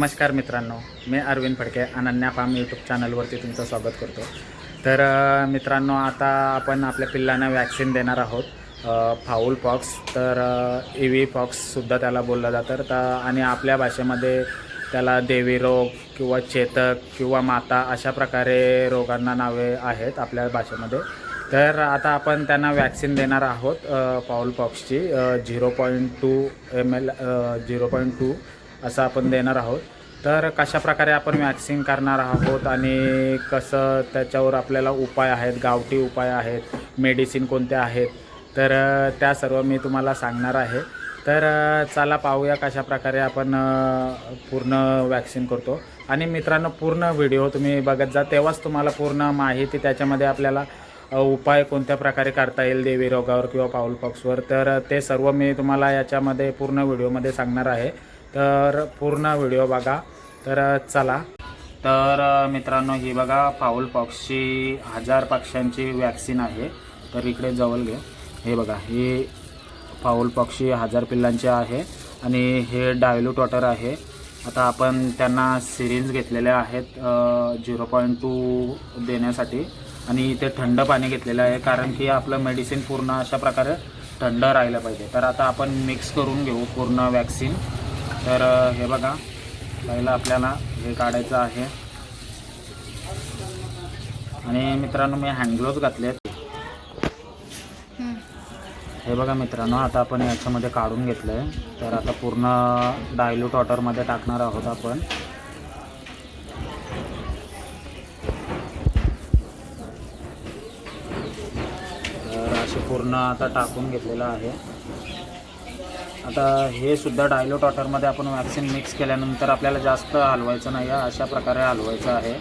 नमस्कार मित्रांनो मी अरविंद फडके अनन्या फार्म यूट्यूब चॅनलवरती तुमचं स्वागत करतो. तर मित्रांनो आता आपण आपल्या पिल्लांना वॅक्सिन देणार आहोत. फाऊल पॉक्स तर ई व्ही पॉक्ससुद्धा त्याला बोललं जातं. तर आणि आपल्या भाषेमध्ये त्याला देवी रोग किंवा चेतक किंवा माता अशा प्रकारे रोगांना नावे आहेत आपल्या भाषेमध्ये. तर आता आपण त्यांना वॅक्सिन देणार आहोत fowl पॉक्सची zero point two M L zero point two असं आपण देणार आहोत. तर कशा प्रकारे आपण वॅक्सिन करणार आहोत आणि कसं त्याच्यावर आपल्याला उपाय आहेत गावठी उपाय आहेत मेडिसिन कोणत्या आहेत तर त्या सर्व मी तुम्हाला सांगणार आहे. तर चला पाहूया कशाप्रकारे आपण पूर्ण वॅक्सिन करतो. आणि मित्रांनो पूर्ण व्हिडिओ तुम्ही बघत जा तेव्हाच तुम्हाला पूर्ण माहिती त्याच्यामध्ये आपल्याला उपाय कोणत्या प्रकारे करता येईल देवी रोगावर किंवा पाऊलपॉक्सवर तर ते सर्व मी तुम्हाला याच्यामध्ये पूर्ण व्हिडिओमध्ये सांगणार आहे. तर पूर्ण व्हिडिओ बघा. तर चला. तर मित्रांनो ही बघा फाऊल पॉक्सची हजार पक्ष्यांची वॅक्सिन आहे. तर इकडे जवळ घे. हे बघा हे फाऊल पक्षी हजार पिल्लांचे आहे आणि हे डायलूट वॉटर आहे. आता आपण त्यांना सिरिंज घेतलेल्या आहेत झिरो पॉईंट टू देण्यासाठी. आणि इथे थंड पाणी घेतलेलं आहे कारण की आपलं मेडिसिन पूर्ण अशा प्रकारे थंड राहिलं पाहिजे. तर आता आपण मिक्स करून घेऊ पूर्ण वॅक्सिन. तर हे बघा. पहिलं आपल्याला हे काढायचं आहे. आणि मित्रांनो मी हँडग्लोव्ज घातले हे बघा मित्रांनो आता आपण याच्यामध्ये काढून घेतलं आहे तर आता पूर्ण डायल्यूट वॉटरमध्ये टाकणार आहोत आपण. तर असे पूर्ण आता टाकून घेतलेलं आहे. आता हे सुद्धा डायलोट वॉटरमध्ये आपण वॅक्सिन मिक्स केल्यानंतर आपल्याला जास्त हलवायचं नाही आहे अशा प्रकारे हलवायचं आहे.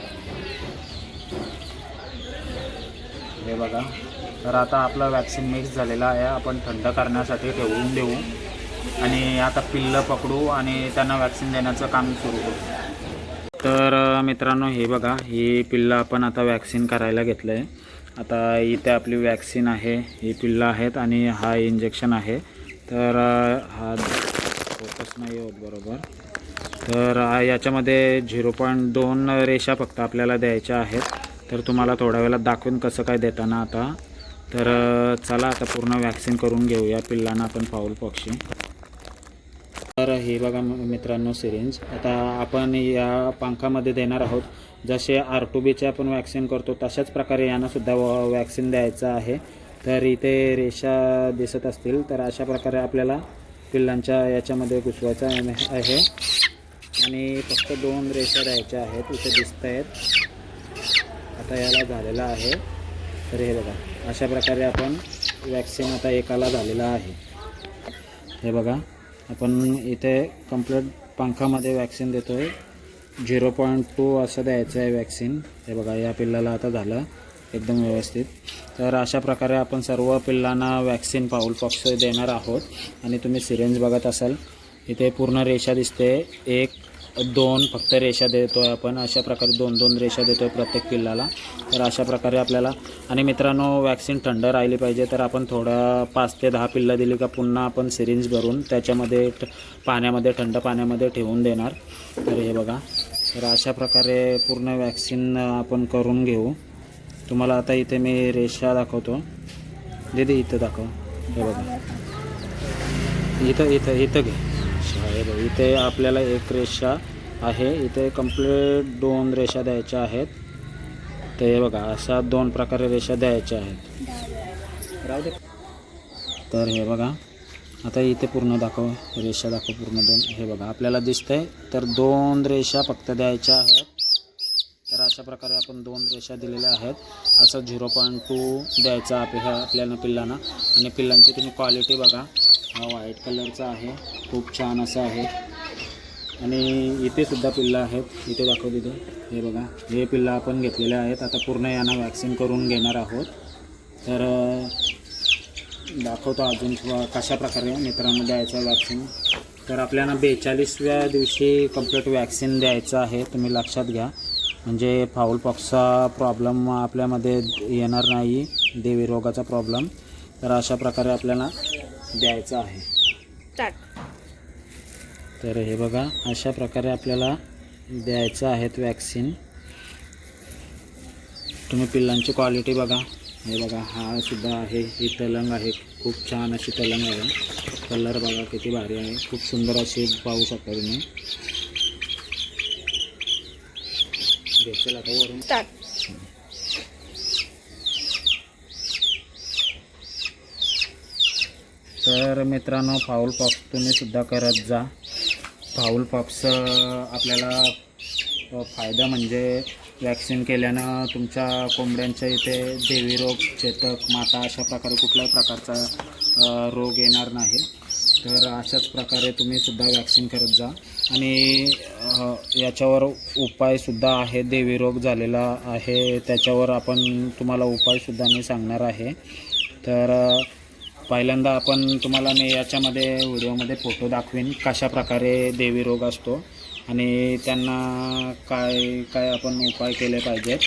हे बघा. तर आता आपलं वॅक्सिन मिक्स झालेलं आहे. आपण थंड करण्यासाठी ठेवून देऊ. आणि आता पिल्लं पकडू आणि त्यांना वॅक्सिन देण्याचं काम सुरू करू. तर मित्रांनो हे बघा. ही पिल्लं आपण आता वॅक्सिन करायला घेतलं आहे आता इथे आपली वॅक्सिन आहे. ही पिल्लं आहेत आणि हा इंजेक्शन आहे. तर हा फोकस नाही होत बरोबर. तर याच्यामध्ये झिरो पॉईंट दोन रेषा फक्त आपल्याला द्यायच्या आहेत. तर तुम्हाला थोड्या वेळात दाखवून कसं काय देताना आता. तर चला आता पूर्ण वॅक्सिन करून घेऊया पिल्लांना आपण पाऊल पक्षी. तर हे बघा मित्रांनो सिरिंज आता आपण या पंखामध्ये देणार आहोत. जसे आर टू बीचे आपण वॅक्सिन करतो तशाच प्रकारे यांनासुद्धा व- वॅक्सिन द्यायचं आहे. तर इथे रेषा दिसत असतील तर अशा प्रकारे आपल्याला पिल्लांच्या याच्यामध्ये घुसवायचं आहे आणि फक्त दोन रेषा द्यायच्या आहेत इथे दिसत आहेत आता याला झालेला आहे. तर हे बघा अशा प्रकारे आपण वॅक्सिन आता एकाला झालेला आहे. हे बघा आपण इथे कंप्लीट पंखामध्ये वॅक्सिन देतो आहे झिरो पॉईंट टू असं द्यायचं आहे वॅक्सिन हे बघा या पिल्लाला आता झालं. एकदम व्यवस्थित. तर अशा प्रकारे आपण सर्व पिल्लांना वॅक्सिन पाऊल पॉक्स देणार आहोत. आणि तुम्ही सिरेंज बघत असाल इथे पूर्ण रेषा दिसते. एक दोन फक्त रेषा देतो आहे आपण. अशा प्रकारे दोन दोन रेषा देतो आहे प्रत्येक पिल्लाला. तर अशा प्रकारे आपल्याला आणि मित्रांनो वॅक्सिन थंड राहिली पाहिजे तर आपण थोडं पाच ते दहा पिल्लं दिली का पुन्हा आपण सिरिंज भरून त्याच्यामध्ये पाण्यामध्ये थंड पाण्यामध्ये ठेवून देणार. तर हे बघा. तर अशा प्रकारे पूर्ण वॅक्सिन आपण करून घेऊ. तुम्हाला आता इथे मी रेषा दाखवतो. दीदी इथं दाखव. हे बघा. इथं इथं इथं घे. हे बघ इथे आपल्याला एक रेषा आहे. इथे कंप्लीट दोन रेषा द्यायच्या आहेत. तर हे बघा अशा दोन प्रकारे रेषा द्यायच्या आहेत. राहू दे. तर हे बघा आता इथे पूर्ण दाखव. रेषा दाखव पूर्ण दोन. हे बघा आपल्याला दिसतंय. तर दोन रेषा फक्त द्यायच्या आहेत. अशा प्रकारे आपण दोन रेषा दिलेल्या आहेत. असं झिरो पॉईंट टू द्यायचा आप ह्या आपल्याला पिल्लांना. आणि पिल्लांची तुम्ही क्वालिटी बघा. हा व्हाईट कलरचा आहे. खूप छान असं आहे. आणि इथे सुद्धा पिल्लं आहेत. इथे दाखव तिथे. हे बघा. हे पिल्लं आपण घेतलेले आहेत. आता पूर्ण यांना वॅक्सिन करून घेणार आहोत. तर दाखवतो अजून किंवा कशा प्रकारे मित्रांनो द्यायचं वॅक्सिन तर आपल्याला बेचाळीसव्या दिवशी कंप्लीट वॅक्सिन द्यायचं आहे. तुम्ही लक्षात घ्या. म्हणजे फाऊल पॉक्सचा प्रॉब्लेम आपल्यामध्ये येणार नाही. देवी रोगाचा प्रॉब्लेम तर अशा प्रकारे आपल्याला द्यायचं आहे. तर हे बघा अशा प्रकारे आपल्याला द्यायचं आहेत वॅक्सिन तुम्ही पिल्लांची क्वालिटी बघा. हे बघा हा सुद्धा आहे. ही तलंग आहे. खूप छान अशी तलंग आहे. कलर बघा किती भारी आहे. खूप सुंदर अशी पाहू शकता तुम्ही. घेतलं आता वरून स्टार्ट तर मित्रांनो फाऊल पॉक्स तुम्ही सुद्धा करत जा. फाऊल पॉक्स आपल्याला फायदा म्हणजे वॅक्सिन केल्यानं तुमच्या कोंबड्यांच्या इथे देवी रोग चेतक माता अशा प्रकारे कुठल्याही प्रकारचा रोग येणार नाही. तर अशाच प्रकारे तुम्ही सुद्धा वॅक्सिन करत जा. आणि याच्यावर उपायसुद्धा आहे. देवी रोग झालेला आहे. त्याच्यावर आपण तुम्हाला उपायसुद्धा मी सांगणार आहे. तर पहिल्यांदा आपण तुम्हाला मी याच्यामध्ये व्हिडिओमध्ये फोटो दाखवीन कशा प्रकारे देवी रोग असतो. आणि त्यांना काय काय आपण उपाय केले पाहिजेत.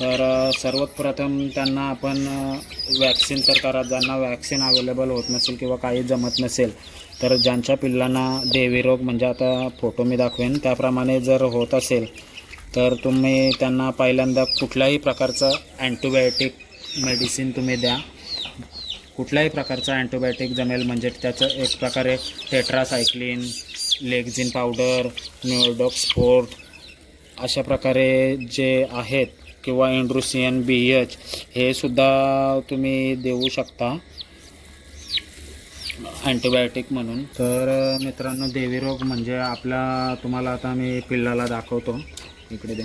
तर सर्वप्रथम सर्वात प्रथम त्यांना आपण वॅक्सिन तर करा ज्यांना वॅक्सिन अवेलेबल होत नसेल किंवा काही जमत नसेल तर ज्यांच्या पिल्लांना देवी रोग म्हणजे आता फोटो मी दाखवेन. त्याप्रमाणे जर होत असेल तर तुम्ही त्यांना पहिल्यांदा कुठल्याही प्रकारचं अँटीबायोटिक मेडिसिन तुम्ही द्या. कुठल्याही प्रकारचा अँटीबायोटिक जमेल म्हणजे त्याचं एक प्रकारे टेट्रासायक्लिन लेगझिन पावडर न्यूडॉक्स फोर्ट अशा प्रकारे जे आहेत किंवा इंड्रुसियन बी एच हे सुद्धा तुम्ही देऊ शकता. अँटीबायोटिक म्हणून. तर मित्रांनो मित्रांनो देवीरोग म्हणजे आपला तुम्हाला आता मी पिल्लाला दाखवतो. इकडे दे.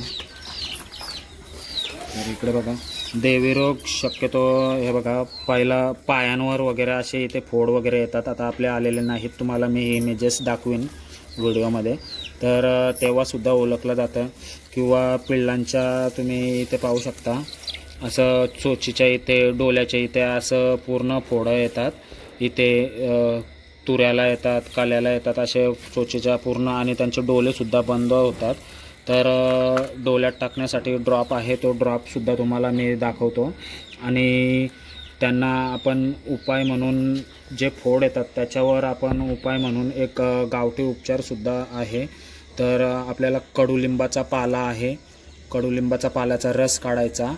तर इकडे बघा. देवीरोग शक्यतो हे बघा पहिला पायांवर वगैरे असे इथे फोड वगैरे येतात. आता आपले आलेले नाहीत. तुम्हाला मी इमेजेस दाखवीन व्हिडिओमध्ये तर तेव्हासुद्धा ओळखलं जातं. किंवा पिल्लांच्या तुम्ही इथे पाहू शकता. असं चोचीच्या इथे डोल्याच्या इथे असं पूर्ण फोडं येतात. इथे तुऱ्याला येतात काल्याला येतात असे चोचीच्या पूर्ण आणि त्यांचे डोलेसुद्धा बंद होतात. तर डोल्यात टाकण्यासाठी ड्रॉप आहे तो ड्रॉपसुद्धा तुम्हाला मी दाखवतो. आणि त्यांना आपण उपाय म्हणून जे फोड येतात त्याच्यावर आपण उपाय म्हणून एक गावठी उपचारसुद्धा आहे. तर आपल्याला कडुलिंबाचा पाला आहे. कडुलिंबाचा पाल्याचा रस काढायचा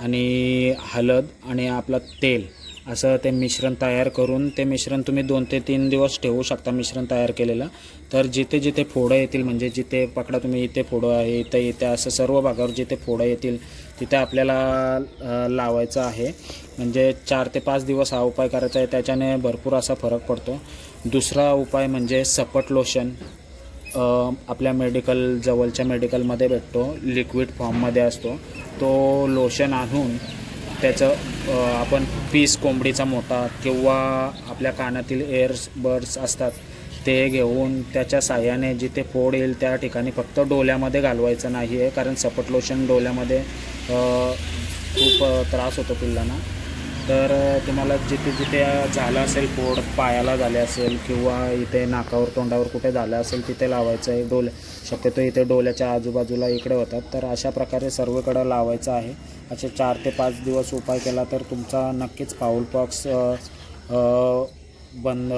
आणि हळद आणि आपलं तेल असं ते मिश्रण तयार करून ते मिश्रण तुम्ही दोन ते तीन दिवस ठेवू शकता मिश्रण तयार केलेलं. तर जिथे जिथे फोडं येतील म्हणजे जिथे पकडा तुम्ही इथे फोडं आहे इथे इथे असं सर्व भागावर जिथे फोडं येतील तिथे आपल्याला लावायचं आहे. म्हणजे चार ते पाच दिवस हा उपाय करायचा आहे. त्याच्याने भरपूर असा फरक पडतो. दुसरा उपाय म्हणजे सपट लोशन आपल्या मेडिकल जवळच्या मेडिकलमध्ये भेटतो. लिक्विड फॉर्ममध्ये असतो. तो लोशन आणून त्याचं आपण पीस कोंबडीचा मोठा किंवा आपल्या कानातील एअर्स बर्ड्स असतात ते घेऊन त्याच्या साह्याने जिथे फोड येईल त्या ठिकाणी फक्त डोल्यामध्ये घालवायचं नाही आहे कारण सपट लोशन डोल्यामध्ये खूप त्रास होतो पिल्लांना. तर तुम्हाला जिथे जिथे झालं असेल फोड पायाला झाले असेल किंवा इथे नाकावर तोंडावर कुठे झालं असेल तिथे लावायचं आहे. डोल्या शक्यतो इथे डोल्याच्या आजूबाजूला इकडे होतात. तर अशा प्रकारे सर्वकडं लावायचं आहे. असे चार ते पाच दिवस उपाय केला तर तुमचा नक्कीच पाऊल पॉक्स बंद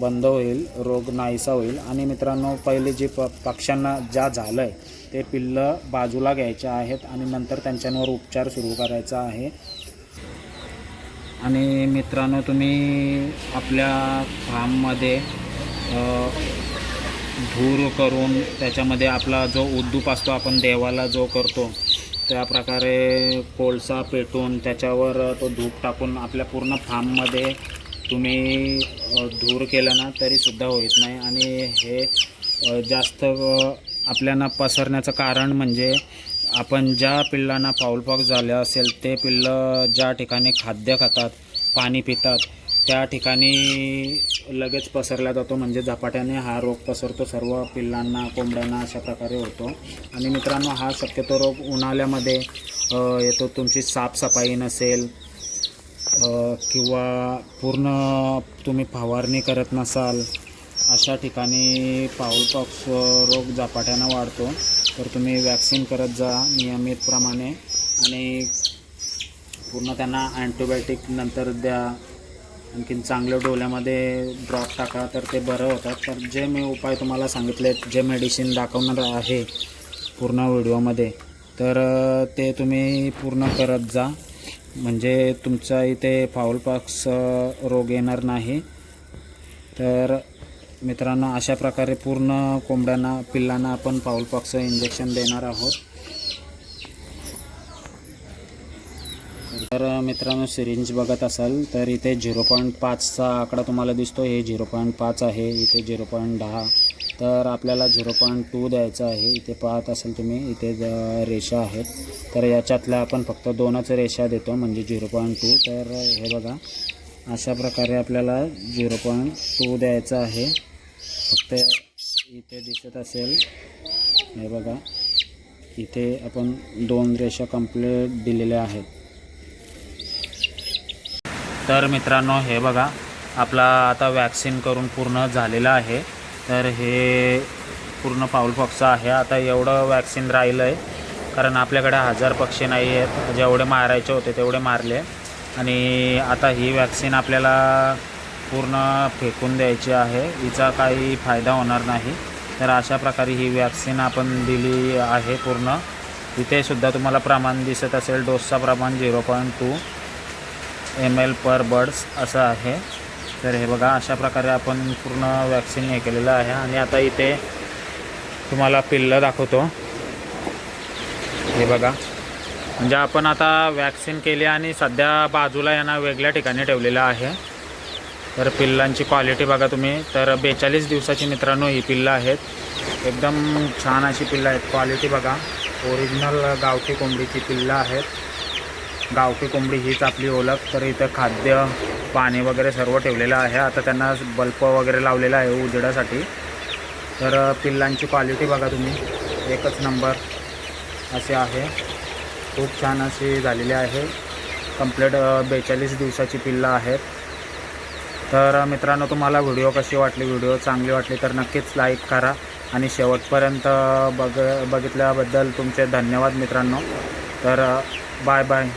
बंद होईल रोग नाहीसा होईल. आणि मित्रांनो पहिले जे प पक्ष्यांना ज्या झालं आहे ते पिल्लं बाजूला घ्यायचे आहेत आणि नंतर त्यांच्यावर उपचार सुरू करायचा आहे. आणि मित्रांनो तुम्ही आपल्या फार्ममध्ये धूर करून त्याच्यामध्ये आपला जो उद्दूप असतो आपण देवाला जो करतो त्या प्रकारे कोळसा पेटून त्याच्यावर तो धूप टाकून आपल्या पूर्ण फार्ममध्ये तुम्ही धूर केलं ना तरीसुद्धा होत नाही. आणि हे जास्त आपल्याला पसरण्याचं कारण म्हणजे आपण ज्या पिल्लांना पाऊलपॉक्स झाल्या असेल ते पिल्लं ज्या ठिकाणी खाद्य खातात पाणी पितात त्या ठिकाणी लगेच पसरला जातो. म्हणजे झपाट्याने हा रोग पसरतो. सर्व पिल्लांना कोंबड्यांना अशा प्रकारे होतो. आणि मित्रांनो हा शक्यतो रोग उन्हाळ्यामध्ये येतो. तुमची साफसफाई नसेल किंवा पूर्ण तुम्ही फवारणी करत नसाल अशा ठिकाणी पाऊलपॉक्स रोग झपाट्यानं वाढतो. तर तुम्ही वॅक्सिन करत जा नियमितप्रमाणे आणि पूर्ण त्यांना अँटीबायोटिक नंतर द्या. आणखीन चांगल्या डोल्यामध्ये ड्रॉप टाका तर ते बरं होतात. तर जे मी उपाय तुम्हाला सांगितले जे मेडिसिन दाखवणार आहे पूर्ण व्हिडिओमध्ये तर ते तुम्ही पूर्ण करत जा. म्हणजे तुमचा इथे फाऊलपॉक्स रोग येणार नाही. तर मित्रांनो अशा प्रकारे पूर्ण कोंबड्यांना पिल्लांना आपण फाऊलपॉक्सचं इंजेक्शन देणार आहोत. तर मित्रांनो सिरिंज बघत असाल तर इथे झिरो पॉईंट पाचचा आकडा तुम्हाला दिसतो हे झिरो पॉईंट पाच आहे. इथे झिरो पॉईंट दहा. तर आपल्याला झिरो पॉईंट टू द्यायचं आहे. इथे पाहत असाल तुम्ही इथे ज- रेषा आहेत. तर याच्यातल्या आपण फक्त दोनच रेषा देतो म्हणजे झिरो पॉईंट टू. तर हे बघा अशा प्रकारे आपल्याला झिरो पॉईंट टू द्यायचं आहे. फक्त इथे दिसत असेल हे बघा इथे आपण दोन रेषा कंप्लीट दिलेल्या आहेत. तर मित्रांनो हे बघा आपला आता वॅक्सिन करून पूर्ण झालेला आहे. तर हे पूर्ण पाऊल पक्ष आहे. आता एवढं वॅक्सिन राहिलं आहे कारण आपल्याकडे हजार पक्षी नाही आहेत. जेवढे मारायचे होते तेवढे मारले. आणि आता ही वॅक्सिन आपल्याला पूर्ण फेकून द्यायची आहे. हिचा काही फायदा होणार नाही. तर अशा प्रकारे ही वॅक्सिन आपण दिली आहे पूर्ण. इथे सुद्धा तुम्हाला प्रमाण दिसत असेल. डोसचा प्रमाण zero point two M L per birds असं आहे. तर हे बघा अशा प्रकारे आपण पूर्ण वॅक्सिन हे केलेलं आहे. आणि आता इथे तुम्हाला पिल्लं दाखवतो. हे बघा. म्हणजे आपण आता वॅक्सिन केली आणि सध्या बाजूला यांना वेगळ्या ठिकाणी ठेवलेलं आहे. तर पिल्लांची क्वालिटी बघा तुम्ही. तर बेचाळीस दिवसाची मित्रांनो ही पिल्लं आहेत. एकदम छान अशी पिल्लं आहेत. क्वालिटी बघा. ओरिजिनल गावठी कोंबडीची पिल्लं आहेत. गावठी कोंबडी हीच आपली ओळख. तर इथं खाद्य पाणी वगैरे सर्व ठेवलेलं आहे. आता त्यांना बल्ब वगैरे लावलेला आहे उजेडासाठी. तर पिल्लांची क्वालिटी बघा तुम्ही. एकच नंबर असे आहे. खूप छान अशी झालेली आहे. कंप्लीट बेचाळीस दिवसाची पिल्लं आहेत. तर मित्रांनो तुम्हाला व्हिडिओ कशी वाटली? व्हिडिओ चांगली वाटली तर नक्कीच लाईक करा. आणि शेवटपर्यंत बघ बघितल्याबद्दल तुमचे धन्यवाद मित्रांनो. तर बाय बाय